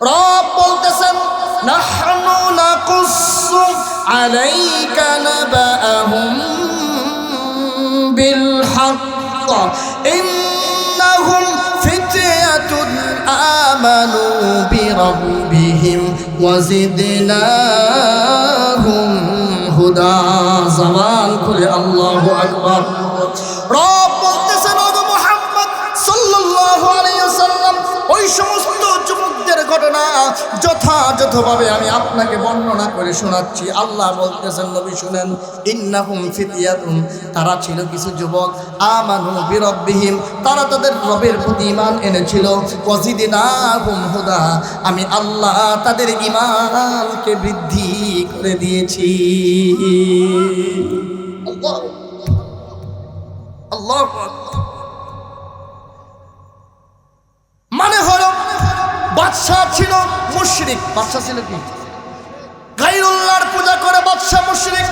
রব বলতেছেন, নাহনু নাকুসু আলাইকা নাবাআহুম বিল হক ইন্নাহুম ফিতয়াতুন আমানু বিরাব্বিহিম ওয়াজিদনাহুম হুদা। জবান খুলে আল্লাহু আকবার। রব ঘটনা যথাযথভাবে আমি আপনাকে বর্ণনা করে শোনাচ্ছি। আল্লাহ বলতেছেন, নবী শুনেন, ইন্নাহুম ফিতিয়াতুন তারা ছিল কিছু যুবক। আমানু বিরব্বিহিম তারা তাদের রবের প্রতি ঈমান এনেছিল। ওয়াজিদিনাহুম হুদা আমি আল্লাহ তাদের ইমানকে বৃদ্ধি করে দিয়েছি। আল্লাহ আল্লাহ বাদশাহ ছিল মুশরিক। বাদশাহ ছিল কি? গাইরুল্লাহর পূজা করে বাদশাহ মুশরিক।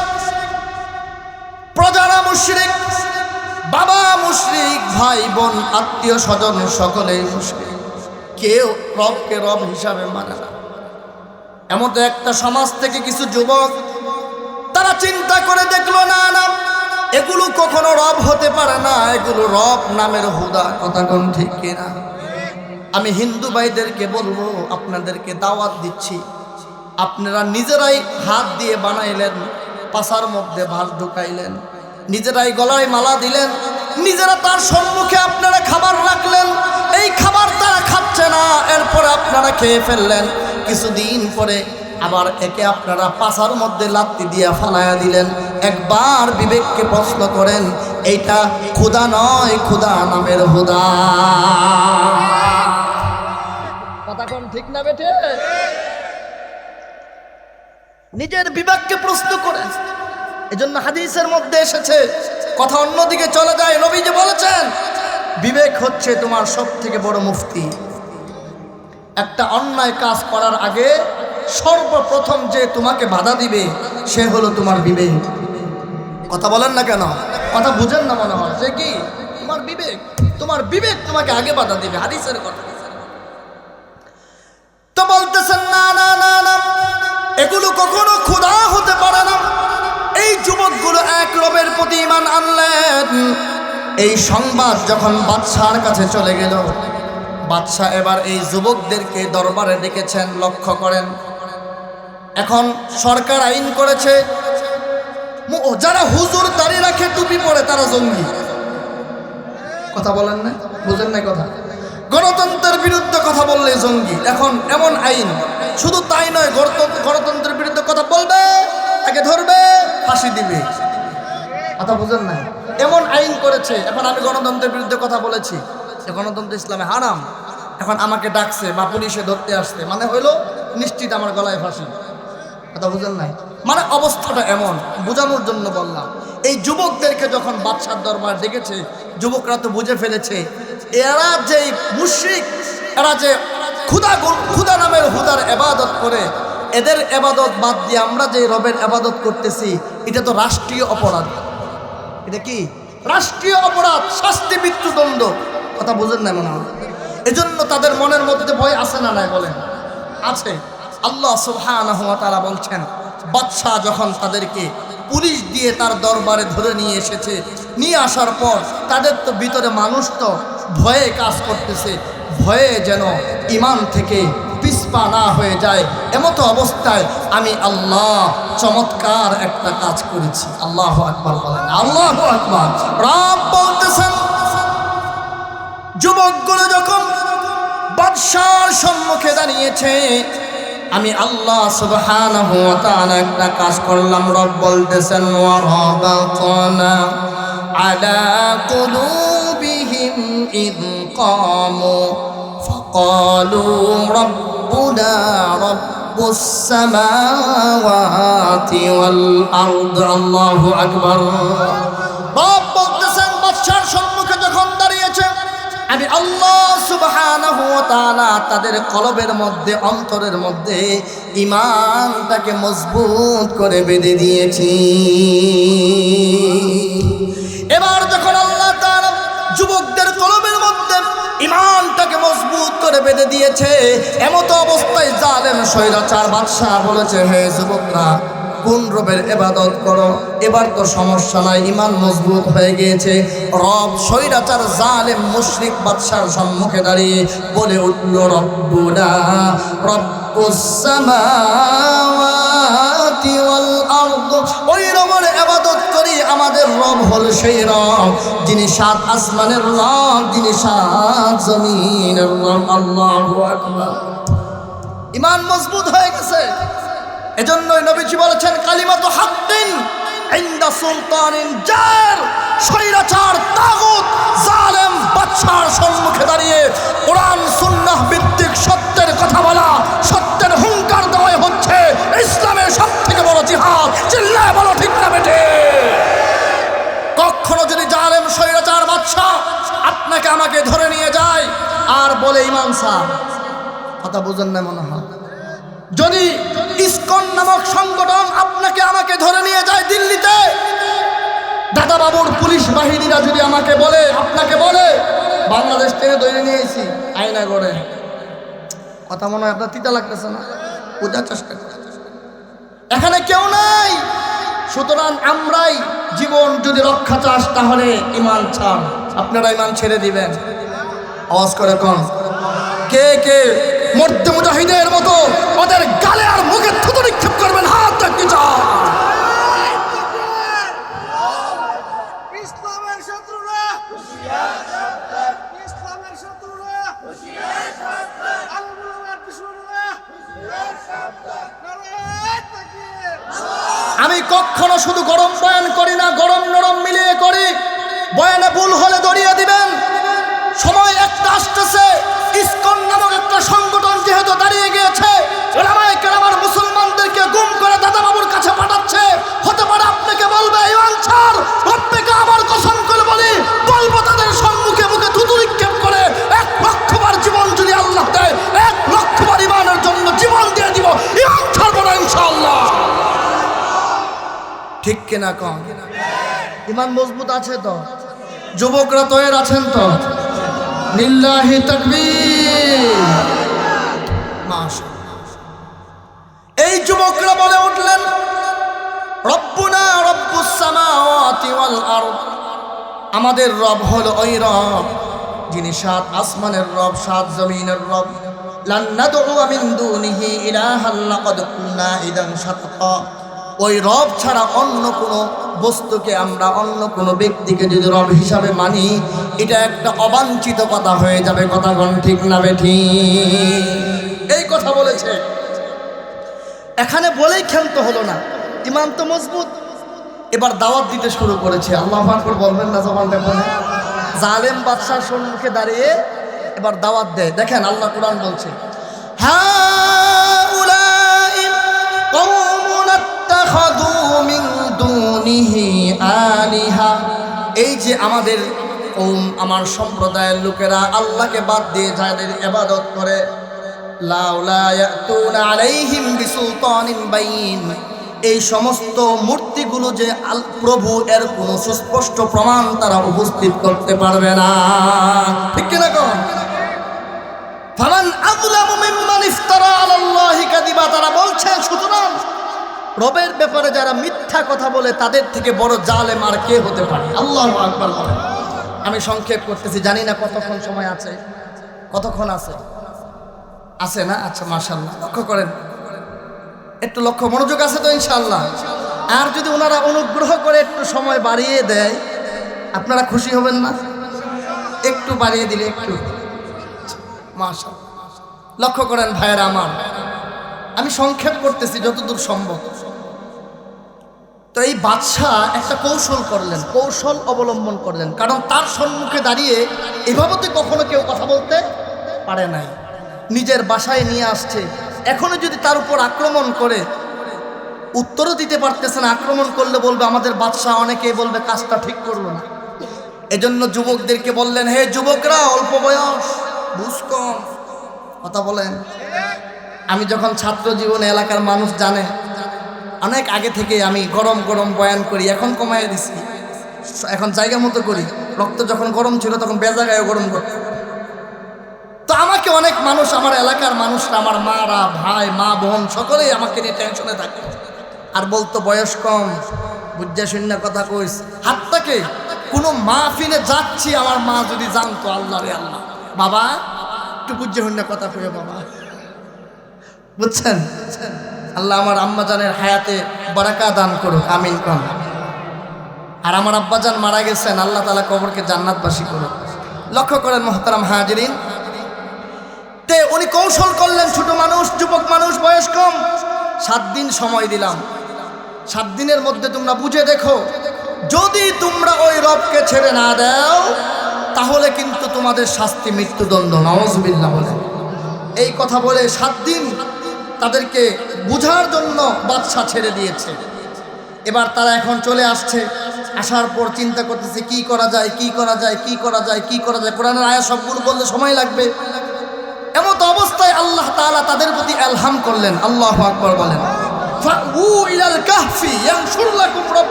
প্রজারা মুশরিক। বাবা মুশরিক, ভাই, বোন, আত্মীয় স্বজন, সকলেই মুশরিক। কেউ রবকে রব হিসাবে মানে না। এমন তো একটা সমাজ থেকে কিছু যুবক, তারা চিন্তা করে দেখল, না না, এগুলো কখনো রব হতে পারে না। এগুলো রব নামের হুদা, কথা কোন ঠিক কিনা? আমি হিন্দু ভাইদেরকে বলব, আপনাদেরকে দাওয়াত দিচ্ছি। আপনারা নিজেরাই হাত দিয়ে বানাইলেন, পাশার মধ্যে ভাত ঢুকাইলেন, নিজেরাই গলায় মালা দিলেন, নিজেরা তার সম্মুখে আপনারা খাবার রাখলেন, এই খাবার তারা খাচ্ছে না, এরপরে আপনারা খেয়ে ফেললেন। কিছুদিন পরে আবার একে আপনারা পাশার মধ্যে লাত্তি দিয়ে ফালাইয়া দিলেন। একবার বিবেককে প্রশ্ন করেন, এইটা ক্ষুদা নয় ক্ষুদা নামের হুদা? কথা ঠিক না বেঠে? নিজের বিবেককে প্রশ্ন করেন। এজন্য হাদিসের মধ্যে এসেছে, কথা অন্যদিকে চলে যায়। নবী যে বলেছেন, বিবেক হচ্ছে তোমার সব থেকে বড় মুফতি। একটা অন্যায় কাজ করার আগে সর্বপ্রথম যে তোমাকে বাধা দিবে, সে হলো তোমার বিবেক। কথা বলেন না কেন? কথা বুঝেন না মনে হয়। সে কি? তোমার বিবেক তোমার বিবেক তোমাকে আগে বাধা দিবে, হাদিসের কথা। তো বলতেছেন, না না না না, এগুলো কখনো ক্ষুধা হতে পারে না। এই যুবকগুলো এক রবের প্রতি ইমান আনলেন। এই সংবাদ যখন বাদশার কাছে চলে গেল, বাদশাহ এবার এই যুবকদেরকে দরবারে ডেকেছেন, লক্ষ্য করেন। এখন সরকার আইন করেছে যারা হুজুর দাঁড়িয়ে রাখে টুপি পরে, তারা জঙ্গি। কথা বলেন না, বুঝেন না কথা। গণতন্ত্রের বিরুদ্ধে কথা বললে জঙ্গি। এখন এমন আইন, শুধু তাই নয় গণতন্ত্র গণতন্ত্রের বিরুদ্ধে কথা বলবে তাকে ধরবে, ফাঁসি দিবে। কথা বুঝেন না এমন আইন করেছে, এখন আমি গণতন্ত্রের বিরুদ্ধে কথা বলেছি। গণতন্ত্র ইসলামে হারাম, এখন আমাকে ডাকছে বা পুলিশে ধরতে আসছে। মানে হইল, নিশ্চিত আমার গলায় ফাঁসি। কথা বুঝেন নাই? মানে অবস্থাটা এমন, বোঝানোর জন্য বললাম। এই যুবকদেরকে যখন বাদশার দরবার ডেকেছে, যুবকরা তো বুঝে ফেলেছে এরা যে মুশ্রিক, এরা যে ক্ষুদা ক্ষুদা নামের হুদার এবাদত করে, এদের এবাদত বাদ দিয়ে আমরা যে রবের এবাদত করতেছি, এটা তো রাষ্ট্রীয় অপরাধ। এটা কি? রাষ্ট্রীয় অপরাধ, শাস্তি, মৃত্যুদণ্ড। কথা বুঝেন না মনে হয়? এজন্য তাদের মনের মধ্যে ভয় আছে না নাই বলেন? আছে। আল্লাহ সুবহানাহু ওয়া তাআলা বলছেন, বাদশাহ যখন তাদেরকে পুলিশ দিয়ে তার দরবারে ধরে নিয়ে এসেছে, নিয়ে আসার পর তাদের তো ভিতরে মানুষ তো ভয়ে কাজ করতেছে, ভয়ে যেন ইমান থেকে পিসপা না হয়ে যায়। এমতো অবস্থায় আমি আল্লাহ চমৎকার একটা কাজ করেছি। আল্লাহ আকবার বলেন, আল্লাহ আকবার। রাম বলতেছেন, যুবকগুলো যখন বাদশার সম্মুখে দাঁড়িয়েছে, আমি আল্লাহ সুবহানাহু ওয়া একটা কাজ করলাম। রব বলতেছেন আলা কুলুবিহিম ইদ কামু ফাকালু রাব্বুনা রাব্বুস সামাওয়াতি ওয়াল আরদ আল্লাহু আকবার রব বলতেছেন, বাদশার সম্মুখে যখন দাঁড়িয়েছে, আমি আল্লাহ সুবহানাহু ওয়া তাআলা তাদের কলবের মধ্যে, অন্তরের মধ্যে ঈমানটাকে মজবুত করে বেঁধে দিয়েছি। কলবের মধ্যে ইমানটাকে মজবুত করে বেঁধে দিয়েছে। এমত অবস্থায় জালেম, স্বৈরাচার, বাদশাহ বলেছে, হে যুবকরা, কোন রবের এবাদত করো? এবার তো সমস্যা নাই ইমান মজবুত হয়ে গিয়েছে। রব, স্বৈরাচার, জালেম, মুশরিক, বাদশার সম্মুখে দাঁড়িয়ে বলে উঠল, রব্বুনা, রব্বুস সামাওয়াতি ওয়াল ওই রবের এবাদত আমাদের রব হল সেই রব, যিনি সাত আসমানের রব, যিনি সাত জমিনের রব। আল্লাহু ইমান মজবুত হয়ে গেছে। এজন্যই নবীজি বলেছেন, কালিমাতু হাক্কিন ইনদা সুলতানিন জার। স্বৈরাচার, তাগুত, জালেম সম্মুখে দাঁড়িয়ে কোরআন, সুন্নাহ ভিত্তিক সত্যের কথা বলা বলে কথা বুঝেন না মনে হয়। যদি ইসকন নামক সংগঠন আপনাকে আমাকে ধরে নিয়ে যায় দিল্লিতে দাদা পুলিশ বাহিনীরা যদি আমাকে বলে, আপনাকে বলে, বাংলাদেশ থেকে ধরে নিয়েছি আয়না করে কথা মনে হয় আপনার তিতা লাগতেছে না? বোঝার চেষ্টা। এখানে কেউ নাই। সুতরাং আমরাই জীবন যদি রক্ষা চাস, তাহলে ইমান ছাড়। আপনারা ইমান ছেড়ে দিবেন। আওয়াজ করে কম কে কে? মর্দে মুজাহিদের মতো ওদের গালে আর মুখে থুতু নিক্ষেপ করবেন হাত নারায়ণ তাকবীর। আমি কখনো শুধু গরম বয়ান করি না গরম নরম মিলিয়ে করি। বয়ানে ভুল হলে দড়িয়ে দিবেন। ইনশাআল্লাহ। ঠিক কিনা কম ইমান মজবুত আছে তো? যুবকরা তো এর আছেন তো? তাকবীর। এই যুবকরা বলে উঠলেন, রব্বুনা আমাদের রব হলো ওই রব, যিনি সাত আসমানের রব, সাত জমিনের রব। ওই রব ছাড়া অন্য কোনো বস্তুকে আমরা অন্য কোনো ব্যক্তিকে যদি রব হিসাবে মানি, এটা একটা অবাঞ্ছিত কথা হয়ে যাবে, কথা গণ ঠিক না বেঠি এই কথা বলেছে। এখানে বলেই ক্ষান্ত হলো না। ইমান তো মজবুত। এবার দাওয়াত দিতে শুরু করেছে। আল্লাহ ফাকর বলবেন না জবান ব্যাপারে জালেম বাদশাহ সম্মুখে দাঁড়িয়ে এবার দাওয়াত দেয়। দেখেন আল্লাহ কোরআন বলছে এই যে আমাদের কৌম আমার সম্প্রদায়ের লোকেরা আল্লাহকে বাদ দিয়ে যাদের এবাদত করে, লাউলা আলাইহিম বিসুলতানিন বাইন। এই সমস্ত মূর্তিগুলো যে আল, প্রভু এর কোনো সুস্পষ্ট প্রমাণ তারা উপস্থিত করতে পারবে না। ঠিক কিনা কম তারা সুতরাং রবের ব্যাপারে যারা মিথ্যা কথা বলে, তাদের থেকে বড় কে হতে পারে? আমি সংক্ষেপ করতেছি কতক্ষণ সময় আছে। কতক্ষণ আছে? আছে না? আচ্ছা মাশাআল্লাহ। লক্ষ্য করেন একটু লক্ষ্য, মনোযোগ আছে তো ইনশাল্লাহ আর যদি ওনারা অনুগ্রহ করে একটু সময় বাড়িয়ে দেয়, আপনারা খুশি হবেন না? একটু বাড়িয়ে দিলে একটু। মাশাল লক্ষ্য করেন ভাইয়েরা আমার, আমি সংক্ষেপ করতেছি যতদূর সম্ভব। তো এই বাদশাহ একটা কৌশল করলেন, কৌশল অবলম্বন করলেন। কারণ তার সম্মুখে দাঁড়িয়ে এভাবে কখনো কেউ কথা বলতে পারে নাই। নিজের বাসায় নিয়ে আসছে এখনও যদি তার উপর আক্রমণ করে, উত্তরও দিতে পারতেছে না, আক্রমণ করলে বলবে, আমাদের বাদশাহ অনেকেই বলবে, কাজটা ঠিক করল না। এজন্য যুবকদেরকে বললেন, হে যুবকরা, অল্প বয়স, বুঝ কথা বলেন। আমি যখন ছাত্র জীবনে এলাকার মানুষ জানে, অনেক আগে থেকে আমি গরম গরম বয়ান করি, এখন কমায় দিছি। এখন জায়গা মতো করি। রক্ত যখন গরম ছিল, তখন বেজাগায় গরম করত আমাকে অনেক মানুষ, আমার এলাকার মানুষরা, আমার মারা, ভাই, মা, বোন, সকলেই আমাকে নিয়ে টেনশনে থাকে। আর বলতো বয়স কম বুঝা শূন্য কথা কইস। হাতটাকে কোনো মা ফিনে যাচ্ছি, আমার মা যদি জানতো, আল্লাহ রে আল্লাহ। বাবা, একটু বুঝা শূন্য কথা কয়ে বাবা। বুঝছেন? আল্লাহ আমার আম্মাজানের হায়াতে বারাকা দান করুক, আমিন কম আর আমার আব্বাজান মারা গেছেন, আল্লাহ তালা কবরকে জান্নাতবাসী করুক। লক্ষ্য করেন, মোহতারাম হাজিরিন তে উনি কৌশল করলেন, ছোট মানুষ, যুবক মানুষ, বয়স কম। সাত দিন সময় দিলাম। সাত দিনের মধ্যে তোমরা বুঝে দেখো, যদি তোমরা ওই রবকে ছেড়ে না দাও, তাহলে কিন্তু তোমাদের শাস্তি মৃত্যুদণ্ড নওয়াজবিল্লা বলে। এই কথা বলে সাত দিন তাদেরকে বুঝার জন্য বাদশা ছেড়ে দিয়েছে। এবার তারা এখন চলে আসছে। আসার পর চিন্তা করতেছে, কি করা যায়, কি করা যায়, কি করা যায়, কি করা যায়? কোরআনের আয়া সবগুলো বললে সময় লাগবে। এমত অবস্থায় আল্লাহ তালা তাদের প্রতি আলহাম করলেন। আল্লাহ আকবর বলেন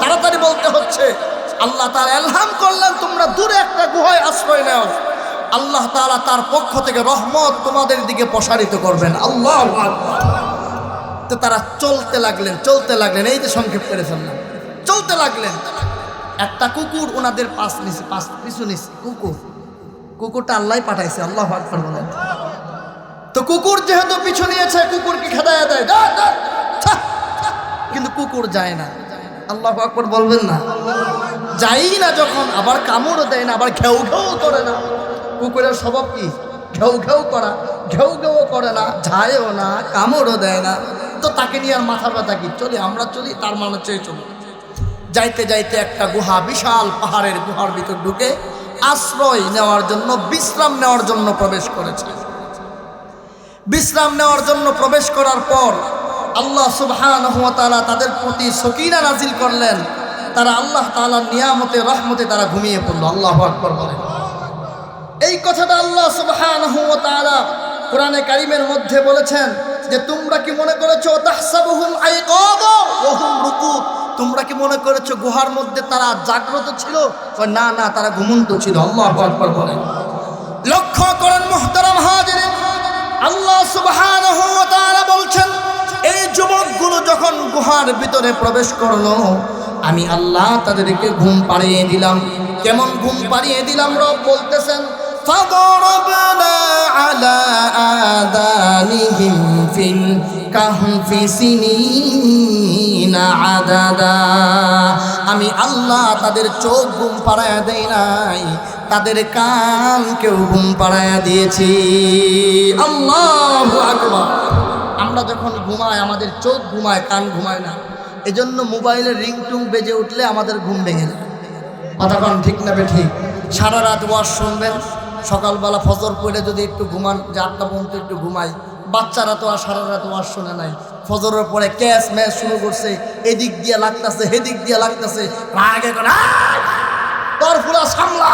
তাড়াতাড়ি বলতে হচ্ছে, আল্লাহ তাআলা আলহাম করলেন, তোমরা দূরে একটা গুহায় আশ্রয় নাও। আল্লাহ তাআলা তার পক্ষ থেকে রহমত তোমাদের দিকে প্রসারিত করবেন। আল্লাহ তো তারা চলতে লাগলেন চলতে লাগলেন, এই যে সংক্ষেপ করে ফেললাম। চলতে লাগলেন। একটা কুকুর ওনাদের পাশ নিছে পাশ পিছু নিছে কুকুর। কুকুরটা আল্লাহ পাঠাইছে, আল্লাহ আকবর বলেন। তো কুকুর যেহেতু পিছু নিয়েছে, কুকুরকে খেদায় দেয়। কিন্তু কুকুর যায় না। আল্লাহ আকবর বলবেন না। যাই না যখন, আবার কামড়ও দেয় না, আবার ঘেউ ঘেউ করে না। কুকুরের স্বভাব কি? ঘেউ ঘেউ করা, ঘেউ ঘেউ করে না যায়ও না, কামড়ও দেয় না। তো তাকে নিয়ে আর মাথা ব্যথা কি? চলি, আমরা চলি, তার মানে চেয়ে চলি যাইতে যাইতে একটা গুহা বিশাল পাহাড়ের গুহার ভিতর ঢুকে আশ্রয় নেওয়ার জন্য, বিশ্রাম নেওয়ার জন্য প্রবেশ করেছে। বিশ্রাম নেওয়ার জন্য প্রবেশ করার পর আল্লাহ সুবহানাহু ওয়া তাআলা তাদের প্রতি সকিনা নাজিল করলেন। তারা আল্লাহ তাআলার নিয়ামতে, রহমতে তারা ঘুমিয়ে পড়ল। আল্লাহু আকবার বলেন। এই কথাটা আল্লাহ সুবহানাহু ওয়া তাআলা কোরআনে কারিমের মধ্যে বলেছেন যে, তোমরা কি মনে করেছ তাহসাবুহুম আইকাদা ওয়া হুম রুকুব? তোমরা কি মনে করেছো গুহার মধ্যে তারা জাগ্রত ছিল কয়, না না তারা ঘুমন্ত ছিল আল্লাহু আকবার বলেন লক্ষ্য করেন মুহতারাম হাজিরিন আল্লাহ সুবহানাহু ওয়া তাআলা বলছেন এই যুবকগুলো যখন গুহার ভিতরে প্রবেশ করলো আমি আল্লাহ তাদেরকে ঘুম পাড়িয়ে দিলাম কেমন ঘুম পাড়িয়ে দিলাম রব বলতেছেন فضربنا على آذانهم في কাহফি ফিসিনিনা আদাদা। আমি আল্লাহ তাদের চোখ ঘুম পাড়ায় দেই নাই, তাদের কান কেউ গুম পাড়ায় দিয়েছি। আল্লাহ আমরা যখন ঘুমাই, আমাদের চোখ ঘুমায়, কান ঘুমায় না। এজন্য মোবাইলের রিংটুং বেজে উঠলে আমাদের ঘুম ভেঙে যায়। কথাক্ষণ ঠিক নেবে ঠিক সারা রাত ওয়াশ শুনবেন সকালবেলা ফজর পড়ে যদি একটু ঘুমান, যে আটটা পর্যন্ত একটু ঘুমাই বাচ্চারা তো আর সারা রাত ওয়াজ শুনে নাই। ফজরের পরে ক্যাশ ম্যাচ শুরু করছে, এদিক দিয়ে লাগতেছে হেদিক দিয়ে লাগতেছে। রাগে তোর পুরা সামলা।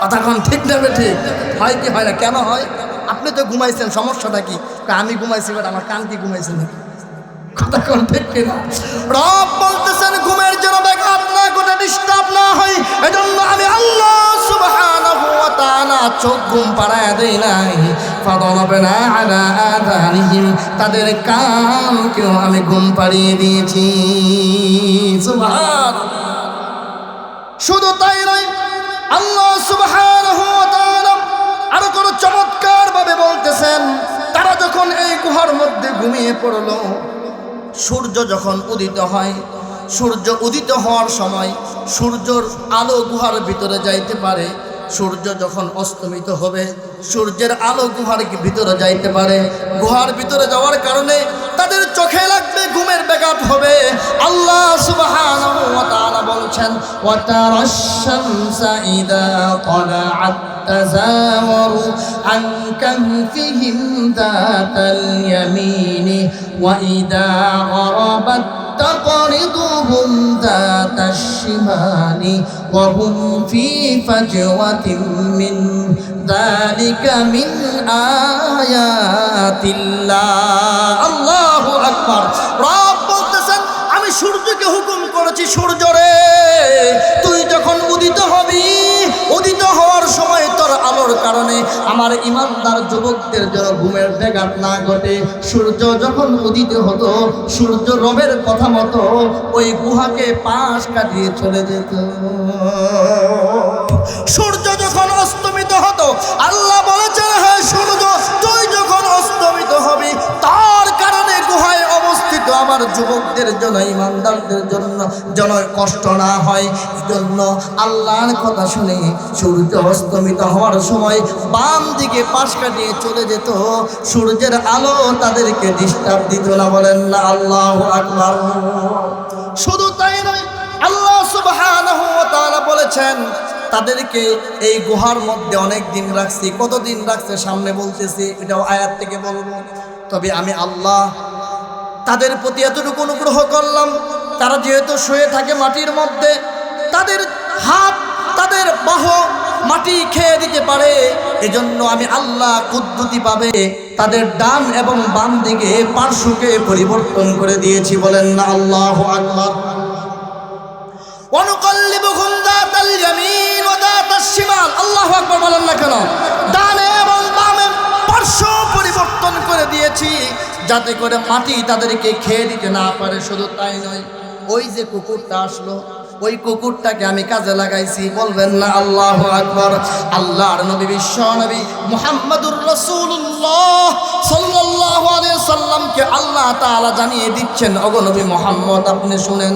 কথাক্ষণ ঠিক নেবে ঠিক হয় কি হয় না, কেন হয়? আপনি তো ঘুমাইছেন, সমস্যাটা কি? আমি ঘুমাইছি বাট, আমার কান কি ঘুমাইছে নাকি? কথাক্ষণ ঠিক কিনা রব বলতেছেন, ঘুমের জন্য ব্যাঘাত না করে ডিস্টার্ব না হয়। এজন্য আমি আল্লাহ সুবহানাহু ওয়া তাআলা চোখ শুধু তাই নয়, আল্লাহ আরও কোন চমৎকার ভাবে বলতেছেন, তারা যখন এই গুহার মধ্যে ঘুমিয়ে পড়ল, সূর্য যখন উদিত হয়, সূর্য উদিত হওয়ার সময় সূর্যর আলো গুহার ভিতরে যাইতে পারে সূর্য যখন অস্তমিত হবে সূর্যের আলো গুহার ভিতরে যাইতে পারে গুহার ভিতরে যাওয়ার কারণে তাদের চোখে লাগবে ঘুমের ব্যাঘাত হবে আল্লাহ সুবহানাহু ওয়া তাআলা বলছেন ওয়া তারাশ শামসা ইদা طلعت تزاور عن كهفهم ذات اليمين وإذا غربت تقرضهم ذات الشمال وهم في فجوة من ذلك من آيات الله الله أكبر رب বলতেছেন আমি সূর্যকে হুকুম করেছি সূর্য আলোর কারণে আমার ইমানদার যুবকদের যেন ঘুমের ব্যাঘাত না ঘটে। সূর্য যখন উদিত হতো, সূর্য রবের কথা মতো ওই গুহাকে পাশ কাটিয়ে চলে যেত। সূর্য আমার যুবকদের জন্য, ইমানদারদের জন্য যেন কষ্ট না হয় জন্য আল্লাহর কথা শুনে সূর্য অস্তমিত হওয়ার সময় বাম দিকে পাশ কাটিয়ে চলে যেত। সূর্যের আলো তাদেরকে ডিস্টার্ব দিত না, বলেন না, আল্লাহ আকবার। শুধু তাই নয়, আল্লাহ তাআলা বলেছেন, তাদেরকে এই গুহার মধ্যে অনেক দিন রাখছি, কতদিন রাখছে সামনে বলতেছি, এটাও আয়াত থেকে বলব। তবে আমি আল্লাহ তাদের প্রতি এতটুকু অনুগ্রহ করলাম, তারা যেহেতু শুয়ে থাকে মাটির মধ্যে, তাদের হাত, তাদের বাহ মাটি খেয়ে দিতে পারে। এজন্য আমি আল্লাহ কুদ্দুতি পাবে তাদের ডান এবং বাম দিকে পার্শ্বকে পরিবর্তন করে দিয়েছি বলেন না আল্লাহ আকবার। অনুকল্লিবুকুম দাতাল ইয়ামিন ওয়া দাতাশ শিমাল। আল্লাহু আকবার বলেন না কেন? ডানে পার্শ্ব পরিবর্তন করে দিয়েছি, যাতে করে মাটি তাদেরকে খেয়ে দিতে না পারে, শুধু তাই নয়, ওই যে কুকুরটা আসলো, ওই কুকুরটাকে আমি কাজে লাগাইছি, বলবেন না আল্লাহ আকবর। আল্লাহর নবী, বিশ্ব নবী মুহাম্মদুর রসুল্লাহ আলাইহি সাল্লামকে আল্লাহ তাআলা জানিয়ে দিচ্ছেন অগনবী মোহাম্মদ, আপনি শুনেন,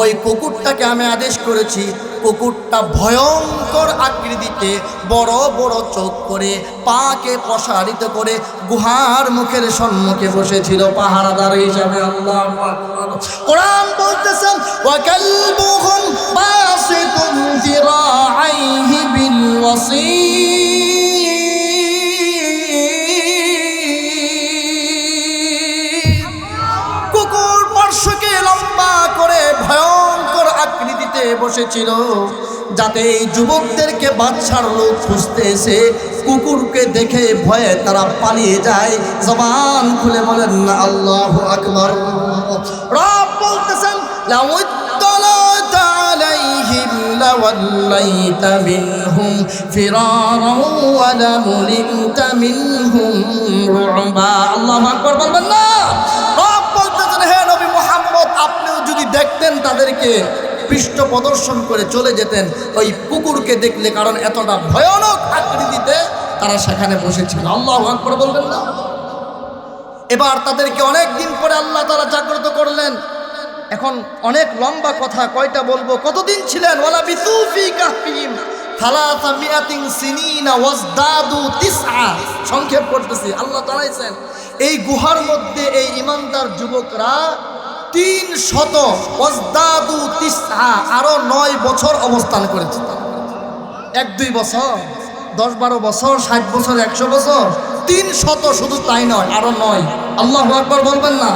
ওই কুকুরটাকে আমি আদেশ করেছি কুকুরটা ভয়ঙ্কর আকৃতিতে বড় বড় চোখ করে পাকে প্রসারিত করে গুহার মুখের সম্মুখে বসেছিল পাহারাদার হিসাবে আল্লাহ কোরআন বলতেছেন ওয়াকালবুহুম বাসিতুম যিরাআইহি বিল ওয়াসির আকৃতিতে বসেছিল যাতে এই যুবকদেরকে বাচ্চার লোক খুঁজতে এসে কুকুরকে দেখে ভয়ে তারা পালিয়ে যায় জবান খুলে বলেন না আল্লাহ আকবর রব বলতেছেন লাউ اطلعت عليهم لوليت منهم فرارا ولملئت منهم رعبا আল্লাহু আকবার বলবেন না রব বলতেছেন হে নবী মুহাম্মদ আপনিও যদি দেখতেন তাদেরকে পৃষ্ঠ প্রদর্শন করে চলে যেতেন ওই কুকুরকে দেখলে, কারণ এতটা ভয়ানক আকৃতিতে তারা সেখানে বসেছিল। আল্লাহ আকবর বলবেন না। এবার তাদেরকে অনেক দিন পরে আল্লাহ তারা জাগ্রত করলেন। এখন অনেক লম্বা কথা, কয়টা বলব? কতদিন ছিলেন? ওয়ালা ওয়াজদাদু সংক্ষেপ করতেছি। আল্লাহ জানাইছেন, এই গুহার মধ্যে এই ইমানদার যুবকরা তিন শত অজদাদু তিস্তা আরও নয় বছর অবস্থান করেছে। এক, দুই বছর, দশ, বারো বছর, ষাট বছর, একশো বছর, তিন শত শুধু তাই নয়, আরও নয়। আল্লাহ আকবর বলবেন না।